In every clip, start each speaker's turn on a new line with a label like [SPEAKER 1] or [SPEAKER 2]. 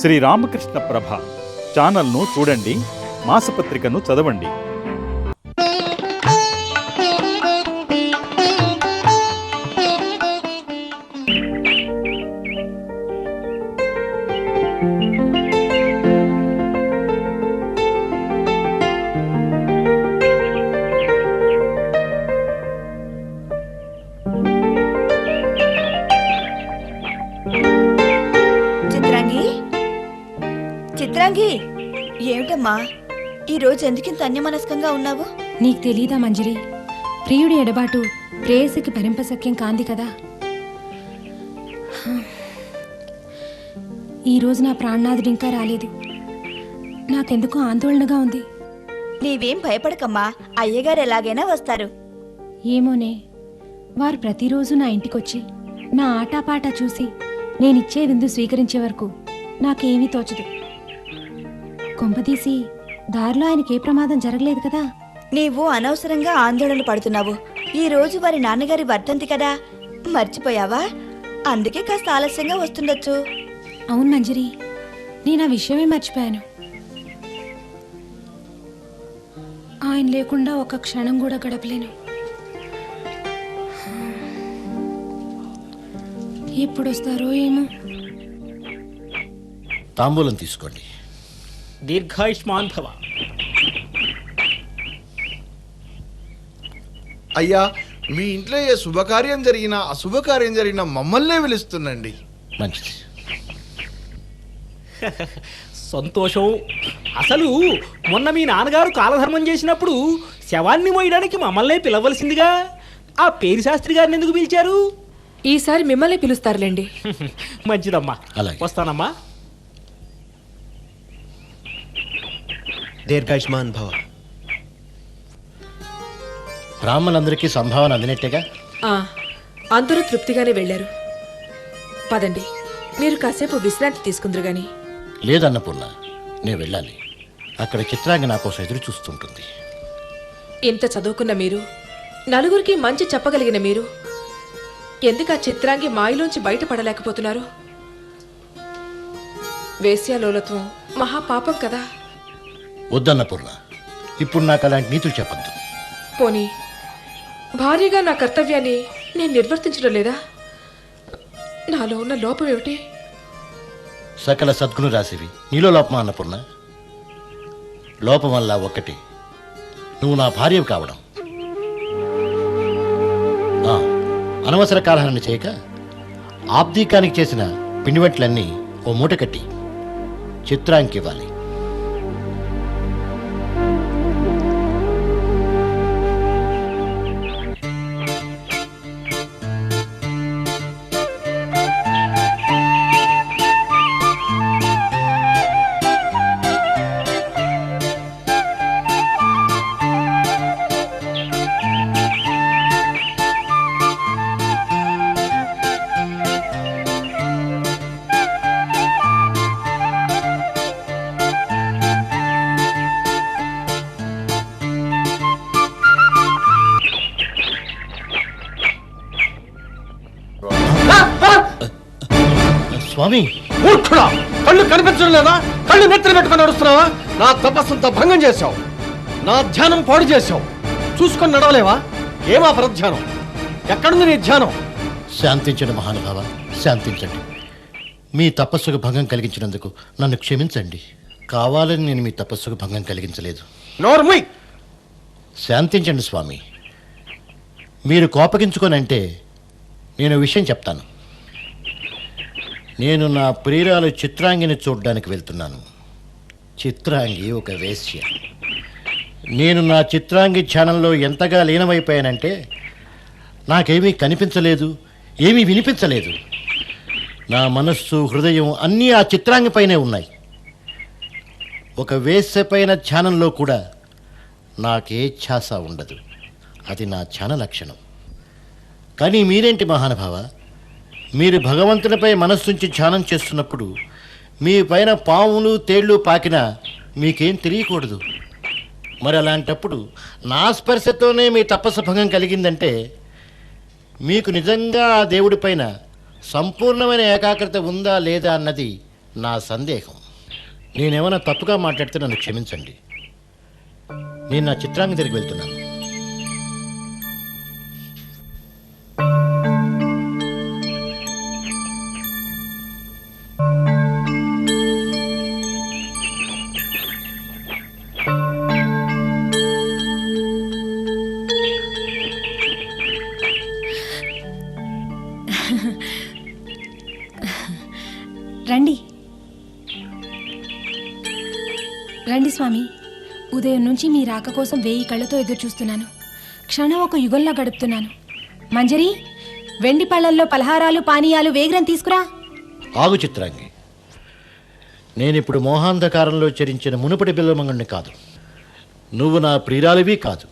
[SPEAKER 1] శ్రీ రామకృష్ణ ప్రభ ఛానల్ను చూడండి మాసపత్రికను చదవండి.
[SPEAKER 2] చిత్రాంగి! ఏమిటమ్మా? ఈ రోజు ఎందుకింత అన్యమనస్కంగా ఉన్నావు?
[SPEAKER 3] నీకు తెలీదా మంజరి? ప్రియుడి ఎడబాటు ప్రేయసికి భరింపసఖ్యం కాంది కదా. ఈ రోజు నా ప్రాణనాథుడు ఇంకా రాలేదు. నాకెందుకో ఆందోళనగా ఉంది.
[SPEAKER 2] నీవేం భయపడకమ్మా. అయ్యగారు ఎలాగైనా వస్తారు.
[SPEAKER 3] ఏమోనే. వారు ప్రతిరోజు నా ఇంటికొచ్చి నా ఆటాపాటా చూసి నేనిచ్చే విందు స్వీకరించే వరకు నాకేమీ తోచదు. కొంపదీసి దారిలో ఆయనకే ప్రమాదం జరగలేదు కదా?
[SPEAKER 2] నీవు అనవసరంగా ఆందోళన పడుతున్నావు. ఈ రోజు వారి నాన్నగారి వర్ధంతి కదా. మర్చిపోయావా? అందుకే కాస్త ఆలస్యంగా వస్తుండొచ్చు.
[SPEAKER 3] అవును మంజరి నేను ఆ విషయమే మర్చిపోయాను. ఆయన లేకుండా ఒక క్షణం కూడా గడపలేను. ఎప్పుడు వస్తారో ఏమో.
[SPEAKER 4] తాంబూలం తీసుకోండి.
[SPEAKER 5] దీర్ఘాయుష్మాన్ భవ.
[SPEAKER 6] అయ్యా మీ ఇంట్లో ఏ శుభకార్యం జరిగినా అశుభకార్యం జరిగినా మమ్మల్నే పిలుస్తుందండి
[SPEAKER 4] మంచిది.
[SPEAKER 5] సంతోషం. అసలు మొన్న మీ నాన్నగారు కాలధర్మం చేసినప్పుడు శవాన్ని మోయడానికి మమ్మల్నే పిలవలసిందిగా ఆ పేరు శాస్త్రి గారిని ఎందుకు పిలిచారు?
[SPEAKER 7] ఈసారి మిమ్మల్ని పిలుస్తారులేండి.
[SPEAKER 5] మంచిదమ్మా.
[SPEAKER 4] అలాగే.
[SPEAKER 5] వస్తానమ్మా.
[SPEAKER 8] దీర్ఘాయుష్మాన్ భవ.
[SPEAKER 4] బ్రాహ్మణులందరికీ సంభావన అందినట్టేగా?
[SPEAKER 7] ఆ, అందరూ తృప్తిగానే వెళ్ళారు. పదండి మీరు కాసేపు విశ్రాంతి తీసుకుందరు గాని.
[SPEAKER 4] లేదన్నపూర్ణ నేను వెళ్ళాలి. అక్కడ చిత్రాంగి నా కోసం ఎదురు చూస్తుంటుంది.
[SPEAKER 7] ఇంత చదువుకున్న మీరు నలుగురికి మంచి చెప్పగలిగిన మీరు ఎందుకు ఆ చిత్రాంగి మాయలోంచి బయటపడలేకపోతున్నారు? వేశ్యాలోలత్వం మహాపాపం కదా.
[SPEAKER 4] వద్దన్నపూర్ణ ఇప్పుడు నాకు అలాంటి నీతులు చెప్పద్దు.
[SPEAKER 7] పోనీ భార్యగా నా కర్తవ్యాన్ని నేను నిర్వర్తించడం లేదా? నాలో ఉన్న లోపం ఏమిటి?
[SPEAKER 4] సకల సద్గుణ రాసివి. నీలో లోపమా అన్నపూర్ణ లోపం వల్ల ఒక్కటి. నువ్వు నా భార్యవి కావడం. ఆ, అనవసర కాలహరణ చేయక ఆబ్దీకానికి చేసిన పిండి వంటలన్నీ ఓ మూట కట్టి చిత్రాంకి స్వామి.
[SPEAKER 6] మూర్ఖుడా కళ్ళు కనిపించడం లేదా? కళ్ళు నెత్తిన పెట్టుకొని నడుస్తున్నావా? నా తపస్సంతా భంగం చేశావు. నా ధ్యానం పాడు చేశావు. చూసుకొని నడవలేవా? ఏమా పరధ్యానం? ఎక్కడుంది నీ ధ్యానం?
[SPEAKER 4] శాంతించండి మహానుభావ శాంతించండి. మీ తపస్సుకు భంగం కలిగించినందుకు నన్ను క్షమించండి. కావాలని నేను మీ తపస్సుకు భంగం కలిగించలేదు.
[SPEAKER 6] నోర్ముయ్
[SPEAKER 4] శాంతించండి స్వామి. మీరు కోపగించుకోనంటే నేను విషయం చెప్తాను. నేను నా ప్రియురాలు చిత్రాంగిని చూడడానికి వెళ్తున్నాను. చిత్రాంగి ఒక వేశ్య. నేను నా చిత్రాంగి ఛానల్లో ఎంతగా లీనమైపోయానంటే నాకేమీ కనిపించలేదు ఏమీ వినిపించలేదు. నా మనస్సు హృదయం అన్నీ ఆ చిత్రాంగిపైనే ఉన్నాయి. ఒక వేశ్యపైన ఛానల్లో కూడా నాకే ఛాస ఉండదు. అది నా ఛాన లక్షణం కానీ మీరేంటి మహానుభావ? మీరు భగవంతునిపై మనస్సుంచి ధ్యానం చేస్తున్నప్పుడు మీ పైన పాములు తేళ్ళు పాకినా మీకేం తెలియకూడదు. మరి అలాంటప్పుడు నా స్పర్శతోనే మీ తపస్సు భంగం కలిగిందంటే మీకు నిజంగా ఆ దేవుడిపైన సంపూర్ణమైన ఏకాగ్రత ఉందా లేదా అన్నది నా సందేహం. నేనేమైనా తప్పుగా మాట్లాడితే నన్ను క్షమించండి. నేను నా చిత్రాంగి దగ్గరికి వెళ్తున్నాను.
[SPEAKER 3] స్వామి ఉదయం నుంచి మీ రాక కోసం వేయి కళ్ళతో ఎదురు చూస్తున్నాను. క్షణం ఒక యుగంలో గడుపుతున్నాను. మంజరి వెండి పళ్ళల్లో పలహారాలు పానీయాలు వేగరం తీసుకురా.
[SPEAKER 4] ఆగు చిత్రాంగి. నేనిప్పుడు మోహాంధకారంలో చరించిన మునుపటి బిల్లమంగుడిని కాదు. నువ్వు నా ప్రియురాలివి కాదు.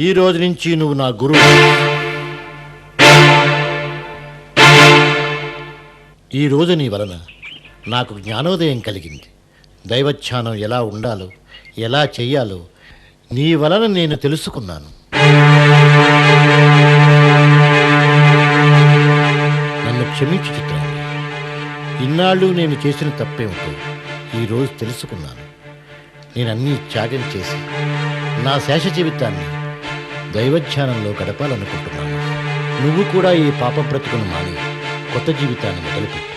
[SPEAKER 4] ఈ రోజు నుంచి నువ్వు నా గురువు. ఈ రోజు నీ వలన నాకు జ్ఞానోదయం కలిగింది. దైవధ్యానం ఎలా ఉండాలో ఎలా చెయ్యాలో నీ వలన నేను తెలుసుకున్నాను. నన్ను క్షమించు చిత్రాన్ని ఇన్నాళ్ళు నేను చేసిన తప్పేమిటో ఈరోజు తెలుసుకున్నాను. నేను అన్నీ త్యాగం చేసి నా శేష జీవితాన్ని దైవధ్యానంలో గడపాలనుకుంటున్నాను. నువ్వు కూడా ఈ పాప బ్రతుకును మాని కొత్త జీవితాన్ని మొదలుపెట్టు.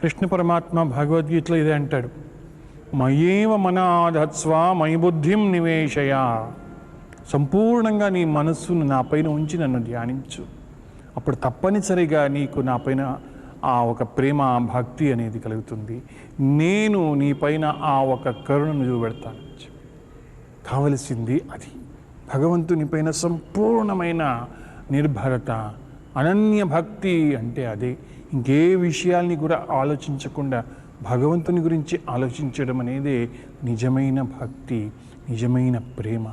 [SPEAKER 8] కృష్ణ పరమాత్మ భగవద్గీతలో ఇదే అంటాడు. మయేవ మనాధత్స్వ మై బుద్ధిం నివేశయ. సంపూర్ణంగా నీ మనస్సును నా పైన ఉంచి నన్ను ధ్యానించు. అప్పుడు తప్పనిసరిగా నీకు నా పైన ఆ ఒక ప్రేమ భక్తి అనేది కలుగుతుంది. నేను నీ పైన ఆ ఒక కరుణను చూపెడతాను. కావలసింది అది. భగవంతుని పైన సంపూర్ణమైన నిర్భరత అనన్య భక్తి అంటే అదే. ఇంకే విషయాల్ని కూడా ఆలోచించకుండా భగవంతుని గురించి ఆలోచించడం అనేది నిజమైన భక్తి నిజమైన ప్రేమ.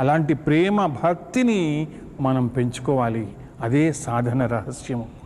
[SPEAKER 8] అలాంటి ప్రేమ భక్తిని మనం పెంచుకోవాలి. అదే సాధన రహస్యము.